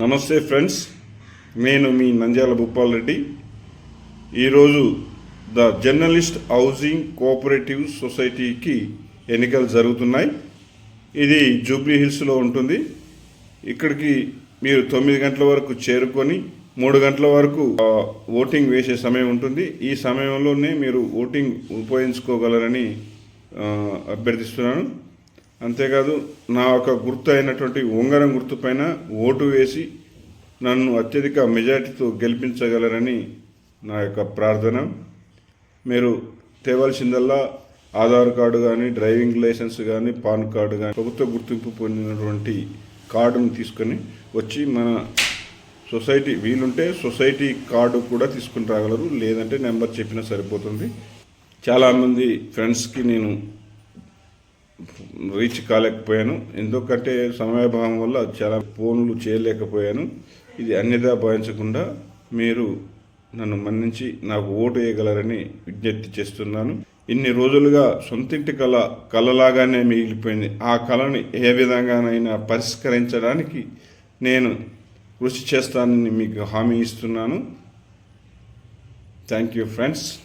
నమస్తే ఫ్రెండ్స్. నేను మీ నంద్యాల భూపాల్ రెడ్డి. ఈరోజు ద జర్నలిస్ట్ హౌసింగ్ కోఆపరేటివ్ సొసైటీకి ఎన్నికలు జరుగుతున్నాయి. ఇది జూబ్లీ హిల్స్లో ఉంటుంది. ఇక్కడికి మీరు తొమ్మిది గంటల వరకు చేరుకొని మూడు గంటల వరకు ఓటింగ్ వేసే సమయం ఉంటుంది. ఈ సమయంలోనే మీరు ఓటింగ్ ఉపయోగించుకోగలరని అభ్యర్థిస్తున్నాను. అంతేకాదు నా ఒక గుర్తు అయినటువంటి ఉంగరం గుర్తుపైన ఓటు వేసి నన్ను అత్యధిక మెజార్టీతో గెలిపించగలరని నా యొక్క ప్రార్థన. మీరు తేవాల్సిందల్లా ఆధార్ కార్డు కానీ డ్రైవింగ్ లైసెన్స్ కానీ పాన్ కార్డు కానీ ప్రభుత్వ గుర్తింపు పొందినటువంటి కార్డును తీసుకొని వచ్చి మన సొసైటీ వీలుంటే సొసైటీ కార్డు కూడా తీసుకుని రాగలరు. లేదంటే నెంబర్ చెప్పినా సరిపోతుంది. చాలామంది ఫ్రెండ్స్కి నేను రీచ్ కాలేకపోయాను. ఎందుకంటే సమయాభావం వల్ల చాలా ఫోన్లు చేయలేకపోయాను. ఇది అన్యదా భావించకుండా మీరు నన్ను మన్నించి నాకు ఓటు వేయగలరని విజ్ఞప్తి చేస్తున్నాను. ఇన్ని రోజులుగా సొంతింటి కళ కళలాగానే మిగిలిపోయింది. ఆ కళని ఏ విధంగానైనా పరిష్కరించడానికి నేను కృషి చేస్తానని మీకు హామీ ఇస్తున్నాను. Thank you friends.